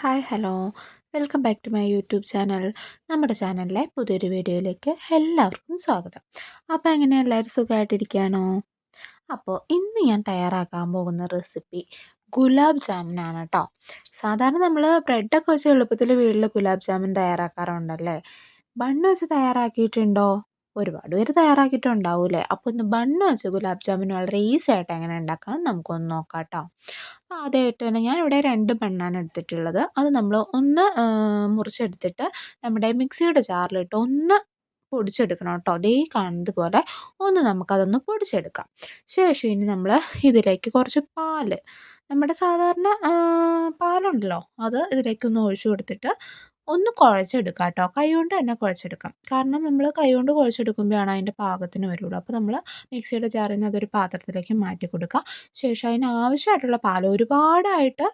Hi hello welcome back to my YouTube channel നമ്മുടെ ചാനലിലെ പുതിയൊരു വീഡിയോയിലേക്ക് എല്ലാവർക്കും സ്വാഗതം. അപ്പോൾ എങ്ങനെ എല്ലാവരും സുഖമായിട്ടിരിക്കുകയാണോ അപ്പോൾ ഇന്ന് ഞാൻ തയ്യാറാക്കാൻ പോകുന്ന റെസിപ്പി ഗുലാബ് ജാമുനാണ് കേട്ടോ സാധാരണ നമ്മൾ ബ്രെഡൊക്കെ വെച്ച് എളുപ്പത്തിൽ വീട്ടിൽ ഗുലാബ് ജാമുൻ തയ്യാറാക്കാറുണ്ടല്ലേ? ബണ്ണ് വെച്ച് തയ്യാറാക്കിയിട്ടുണ്ടോ? ഒരുപാട് പേര് തയ്യാറാക്കിയിട്ടുണ്ടാവൂലേ അപ്പോൾ ഒന്ന് ബണ്ണ് വെച്ച് ഗുലാബ് ജാമുൻ വളരെ ഈസി ആയിട്ട് എങ്ങനെ ഉണ്ടാക്കാം നമുക്കൊന്ന് നോക്കാം കേട്ടോ ആദ്യമായിട്ട് തന്നെ ഞാനിവിടെ രണ്ട് ബണ്ണാണ് എടുത്തിട്ടുള്ളത്. അത് നമ്മൾ ഒന്ന് മുറിച്ചെടുത്തിട്ട് നമ്മുടെ മിക്സിയുടെ ജാറിലിട്ട് ഒന്ന് പൊടിച്ചെടുക്കണം കേട്ടോ. അതേ കാണുന്നത് പോലെ ഒന്ന് നമുക്കതൊന്ന് പൊടിച്ചെടുക്കാം. ശേഷം ഇനി നമ്മൾ ഇതിലേക്ക് കുറച്ച് പാൽ. നമ്മുടെ സാധാരണ പാലുണ്ടല്ലോ. അത് ഇതിലേക്കൊന്ന് ഒഴിച്ചു കൊടുത്തിട്ട് ഒന്ന് കുഴച്ചെടുക്കുക കേട്ടോ കൈകൊണ്ട് തന്നെ കുഴച്ചെടുക്കാം. കാരണം നമ്മൾ കൈകൊണ്ട് കുഴച്ചെടുക്കുമ്പോഴാണ് അതിന്റെ പാകത്തിന് വരുള്ളൂ. അപ്പോൾ നമ്മൾ മിക്സിയുടെ ജാറിൽ നിന്ന് അതൊരു പാത്രത്തിലേക്ക് മാറ്റി കൊടുക്കുക ശേഷം അതിന് ആവശ്യമായിട്ടുള്ള പാൽ ഒരുപാടായിട്ട്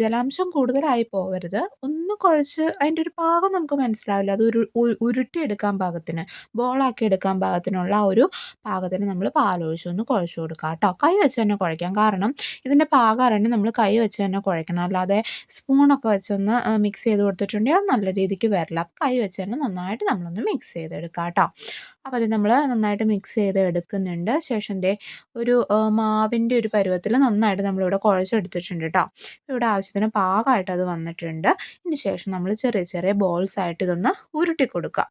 ജലാംശം കൂടുതലായി പോവരുത്. ഒന്ന് കുഴച്ച് അതിന്റെ ഒരു പാകം നമുക്ക് മനസ്സിലാവില്ല. അത് ഒരു ഉരുട്ടിയെടുക്കാൻ പാകത്തിന് ബോളാക്കി എടുക്കാൻ പാകത്തിനുള്ള ഒരു പാകത്തിന് നമ്മൾ പാലൊഴിച്ച് ഒന്ന് കുഴച്ച് കൊടുക്കുക കേട്ടോ കൈ വെച്ച് തന്നെ കുഴയ്ക്കാം. കാരണം ഇതിന്റെ പാകം അറിയണമെങ്കിൽ നമ്മൾ കൈ വെച്ച് തന്നെ കുഴയ്ക്കണം. അല്ലാതെ സ്പൂണൊക്കെ വെച്ചൊന്ന് മിക്സ് ചെയ്ത് കൊടുത്തിട്ടുണ്ടെങ്കിൽ അത് നല്ല രീതിക്ക് വരില്ല കൈ വെച്ച് തന്നെ നന്നായിട്ട് നമ്മളൊന്ന് മിക്സ് ചെയ്തെടുക്കാം കേട്ടോ. അപ്പോൾ അത് നമ്മൾ നന്നായിട്ട് മിക്സ് ചെയ്ത് എടുക്കുന്നുണ്ട്. ശേഷം ദേ ഒരു മാവിന്റെ ഒരു പരുവത്തിൽ നന്നായിട്ട് നമ്മളിവിടെ കുഴച്ചെടുത്തിട്ടുണ്ട് കേട്ടോ. ഇവിടെ ആവശ്യത്തിന് പാകമായിട്ട് അത് വന്നിട്ടുണ്ട്. ഇതിന് ശേഷം നമ്മൾ ചെറിയ ചെറിയ ബോൾസ് ആയിട്ട് ഇതൊന്ന് ഉരുട്ടി കൊടുക്കുക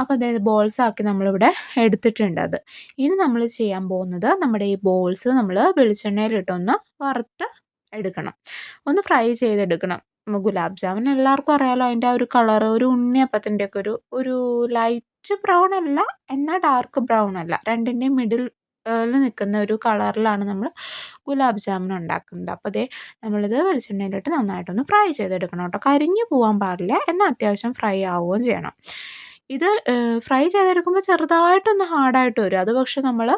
അപ്പോൾ അതായത് ബോൾസ് ആക്കി നമ്മളിവിടെ എടുത്തിട്ടുണ്ട് അത്. ഇനി നമ്മൾ ചെയ്യാൻ പോകുന്നത് നമ്മുടെ ഈ ബോൾസ് നമ്മൾ വെളിച്ചെണ്ണയിലിട്ടൊന്ന് വറുത്ത് എടുക്കണം. ഒന്ന് ഫ്രൈ ചെയ്തെടുക്കണം. ഗുലാബ് ജാമുൻ എല്ലാവർക്കും അറിയാമല്ലോ അതിന്റെ ആ ഒരു കളർ ഒരു ഉണ്ണിയപ്പത്തിന്റെ ഒക്കെ ഒരു ഒരു ലൈറ്റ് ബ്രൗൺ അല്ല എന്നാൽ ഡാർക്ക് ബ്രൗൺ അല്ല. രണ്ടിന്റെയും മിഡിൽ നിൽക്കുന്ന ഒരു കളറിലാണ് നമ്മൾ ഗുലാബ് ജാമുൻ ഉണ്ടാക്കുന്നത്. അപ്പോൾ അതേ നമ്മളിത് വെളിച്ചെണ്ണയിലിട്ട് നന്നായിട്ടൊന്ന് ഫ്രൈ ചെയ്തെടുക്കണം കേട്ടോ. കരിഞ്ഞു പോകാൻ പാടില്ല എന്നാൽ അത്യാവശ്യം ഫ്രൈ ആവുകയും ചെയ്യണം. ഇത് ഫ്രൈ ചെയ്തെടുക്കുമ്പോൾ ചെറുതായിട്ടൊന്ന് ഹാർഡായിട്ട് വരും. അത് പക്ഷെ നമ്മൾ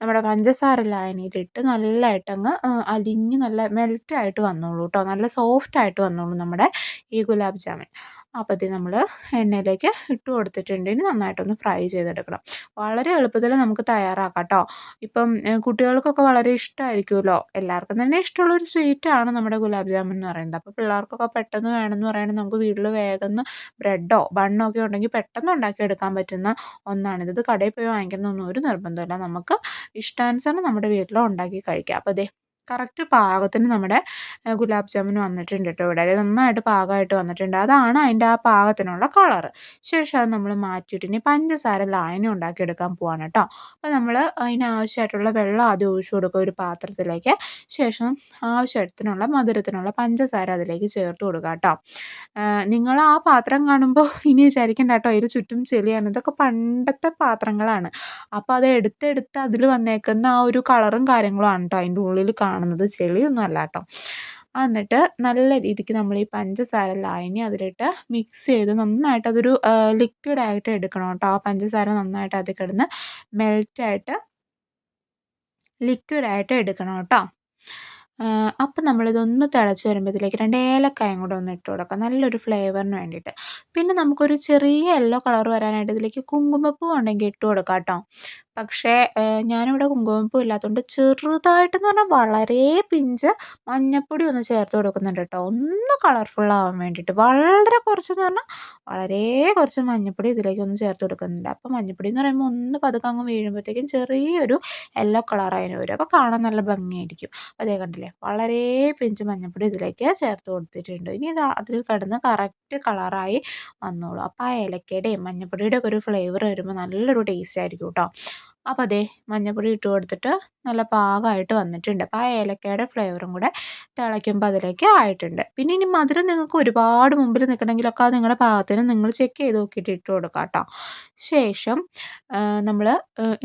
നമ്മുടെ പഞ്ചസാര ലായനിയിലിട്ട് നല്ലതായിട്ടങ്ങ് അലിഞ്ഞ് നല്ല മെൽറ്റായിട്ട് വന്നോളൂ കേട്ടോ നല്ല സോഫ്റ്റായിട്ട് വന്നോളൂ നമ്മുടെ ഈ ഗുലാബ് ജാമുൻ. അപ്പോൾ ഇത് നമ്മൾ എണ്ണയിലേക്ക് ഇട്ട് കൊടുത്തിട്ടുണ്ട് ഇനി നന്നായിട്ടൊന്ന് ഫ്രൈ ചെയ്തെടുക്കണം. വളരെ എളുപ്പത്തിൽ നമുക്ക് തയ്യാറാക്കാം കേട്ടോ ഇപ്പം കുട്ടികൾക്കൊക്കെ വളരെ ഇഷ്ടമായിരിക്കുമല്ലോ എല്ലാവർക്കും തന്നെ ഇഷ്ടമുള്ള ഇഷ്ടമുള്ളൊരു സ്വീറ്റാണ് നമ്മുടെ ഗുലാബ് ജാമുൻ എന്ന് പറയുന്നത്. അപ്പോൾ പിള്ളേർക്കൊക്കെ പെട്ടെന്ന് വേണമെന്ന് പറയുന്നത് നമുക്ക് വീട്ടിൽ വേഗം ബ്രെഡോ ബണ്ണോ ഒക്കെ ഉണ്ടെങ്കിൽ പെട്ടെന്ന് ഉണ്ടാക്കിയെടുക്കാൻ പറ്റുന്ന ഒന്നാണിത് ഇത് കടയിൽ പോയി വാങ്ങിക്കണമെന്നൊന്നും ഒരു നിർബന്ധമില്ല നമുക്ക് ഇഷ്ടാനുസരണം നമ്മുടെ വീട്ടിൽ ഉണ്ടാക്കി കഴിക്കാം. അപ്പോൾ അതെ കറക്റ്റ് പാകത്തിന് നമ്മുടെ ഗുലാബ് ജാമുൻ വന്നിട്ടുണ്ട് കേട്ടോ ഇവിടെ. അത് നന്നായിട്ട് പാകമായിട്ട് വന്നിട്ടുണ്ട്. അതാണ് അതിന്റെ ആ പാകത്തിനുള്ള കളർ ശേഷം അത് നമ്മൾ മാറ്റിയിട്ട് ഇനി പഞ്ചസാര ലായനി ഉണ്ടാക്കിയെടുക്കാൻ പോവാണ് കേട്ടോ. അപ്പോൾ നമ്മൾ അതിനാവശ്യമായിട്ടുള്ള വെള്ളം ആദ്യം ഒഴിച്ചു കൊടുക്കുക ഒരു പാത്രത്തിലേക്ക്. ശേഷം ആവശ്യത്തിനുള്ള മധുരത്തിനുള്ള പഞ്ചസാര അതിലേക്ക് ചേർത്ത് കൊടുക്കുക കേട്ടോ. നിങ്ങൾ ആ പാത്രം കാണുമ്പോൾ ഇനി വിചാരിക്കേണ്ട കേട്ടോ. അതിൽ ചുറ്റും ചെളിയാണ്. ഇതൊക്കെ പണ്ടത്തെ പാത്രങ്ങളാണ്. അപ്പോൾ അത് എടുത്തെടുത്ത് അതിൽ വന്നേക്കുന്ന ആ ഒരു കളറും കാര്യങ്ങളും ആണ് കേട്ടോ അതിന്റെ ഉള്ളിൽ കാണുന്നത്. ചെളിയൊന്നും അല്ല കേട്ടോ എന്നിട്ട് നല്ല രീതിക്ക് നമ്മൾ ഈ പഞ്ചസാര ലായനി അതിലിട്ട് മിക്സ് ചെയ്ത് നന്നായിട്ട് അതൊരു ലിക്വിഡായിട്ട് എടുക്കണം കേട്ടോ ആ പഞ്ചസാര നന്നായിട്ട് അതിൽ കിടന്ന് മെൽറ്റായിട്ട് ലിക്വിഡായിട്ട് എടുക്കണം കേട്ടോ അപ്പം നമ്മളിതൊന്ന് തിളച്ച് വരുമ്പോഴത്തേക്ക് രണ്ട് ഏലക്കായും കൂടെ ഒന്ന് ഇട്ട് കൊടുക്കാം. നല്ലൊരു ഫ്ലേവറിന് വേണ്ടിയിട്ട്. പിന്നെ നമുക്കൊരു ചെറിയ യെല്ലോ കളർ വരാനായിട്ട് ഇതിലേക്ക് കുങ്കുമപ്പൂ ഉണ്ടെങ്കിൽ ഇട്ട് കൊടുക്കാം കേട്ടോ പക്ഷേ ഞാനിവിടെ കുങ്കുമപ്പൂ ഇല്ലാത്തതുകൊണ്ട് ചെറുതായിട്ടെന്ന് പറഞ്ഞാൽ വളരെ പിഞ്ച് മഞ്ഞപ്പൊടി ഒന്ന് ചേർത്ത് കൊടുക്കുന്നുണ്ട് കേട്ടോ. ഒന്ന് കളർഫുൾ ആവാൻ വേണ്ടിയിട്ട്. വളരെ കുറച്ചെന്ന് പറഞ്ഞാൽ വളരെ കുറച്ച് മഞ്ഞൾപ്പൊടി ഇതിലേക്ക് ഒന്ന് ചേർത്ത് കൊടുക്കുന്നുണ്ട്. അപ്പോൾ മഞ്ഞൾപ്പൊടി എന്ന് പറയുമ്പോൾ ഒന്ന് പതുക്കെ അങ്ങ് വീഴുമ്പോഴത്തേക്കും ചെറിയൊരു യെല്ലോ കളർ അതിന് വരും. അപ്പോൾ കാണാൻ നല്ല ഭംഗിയായിരിക്കും. അതേ കണ്ടില്ലേ? വളരെ പിഞ്ച് മഞ്ഞൾപ്പൊടി ഇതിലേക്ക് ചേർത്ത് കൊടുത്തിട്ടുണ്ട്. ഇനി ഇത് അതിൽ കിടന്ന് കറക്റ്റ് കളറായി വന്നോളൂ. അപ്പോൾ ആ ഏലക്കയുടെയും മഞ്ഞൾപ്പൊടിയുടെ ഒക്കെ ഒരു ഫ്ലേവർ വരുമ്പോൾ നല്ലൊരു ടേസ്റ്റ് ആയിരിക്കും കേട്ടോ. അപ്പോൾ അതേ മഞ്ഞൾപ്പൊടി ഇട്ട് കൊടുത്തിട്ട് നല്ല പാകമായിട്ട് വന്നിട്ടുണ്ട്. അപ്പോൾ ആ ഏലക്കയുടെ ഫ്ലേവറും കൂടെ തിളയ്ക്കുമ്പോൾ അതിലേക്ക് ആയിട്ടുണ്ട്. പിന്നെ ഇനി മധുരം നിങ്ങൾക്ക് ഒരുപാട് മുമ്പിൽ നിൽക്കണമെങ്കിലൊക്കെ അത് നിങ്ങളുടെ പാകത്തിന് നിങ്ങൾ ചെക്ക് ചെയ്ത് നോക്കിയിട്ട് ഇട്ട് കൊടുക്കാം കേട്ടോ. ശേഷം നമ്മൾ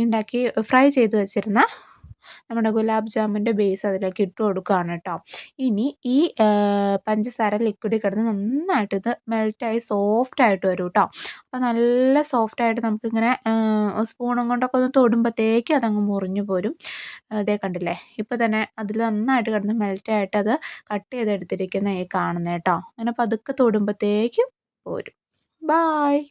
ഉണ്ടാക്കി ഫ്രൈ ചെയ്ത് വെച്ചിരുന്ന നമ്മുടെ ഗുലാബ് ജാമുന്റെ ബേസ് അതിലേക്ക് ഇട്ട് കൊടുക്കുകയാണ് കേട്ടോ ഇനി ഈ പഞ്ചസാര ലിക്വിഡ് കിടന്ന് നന്നായിട്ട് ഇത് മെൽറ്റായി സോഫ്റ്റ് ആയിട്ട് വരും കേട്ടോ അപ്പോൾ നല്ല സോഫ്റ്റായിട്ട് നമുക്കിങ്ങനെ സ്പൂണും കൊണ്ടൊക്കെ ഒന്ന് തൊടുമ്പോഴത്തേക്ക് അതങ്ങ് മുറിഞ്ഞു പോരും. അതേ കണ്ടില്ലേ? ഇപ്പോൾ തന്നെ അതിൽ നന്നായിട്ട് കിടന്ന് മെൽറ്റായിട്ട് അത് കട്ട് ചെയ്തെടുത്തിരിക്കുന്ന ഈ കാണുന്നത് കേട്ടോ അങ്ങനെ പതുക്കെ തൊടുമ്പോഴത്തേക്കും പോരും. ബായ്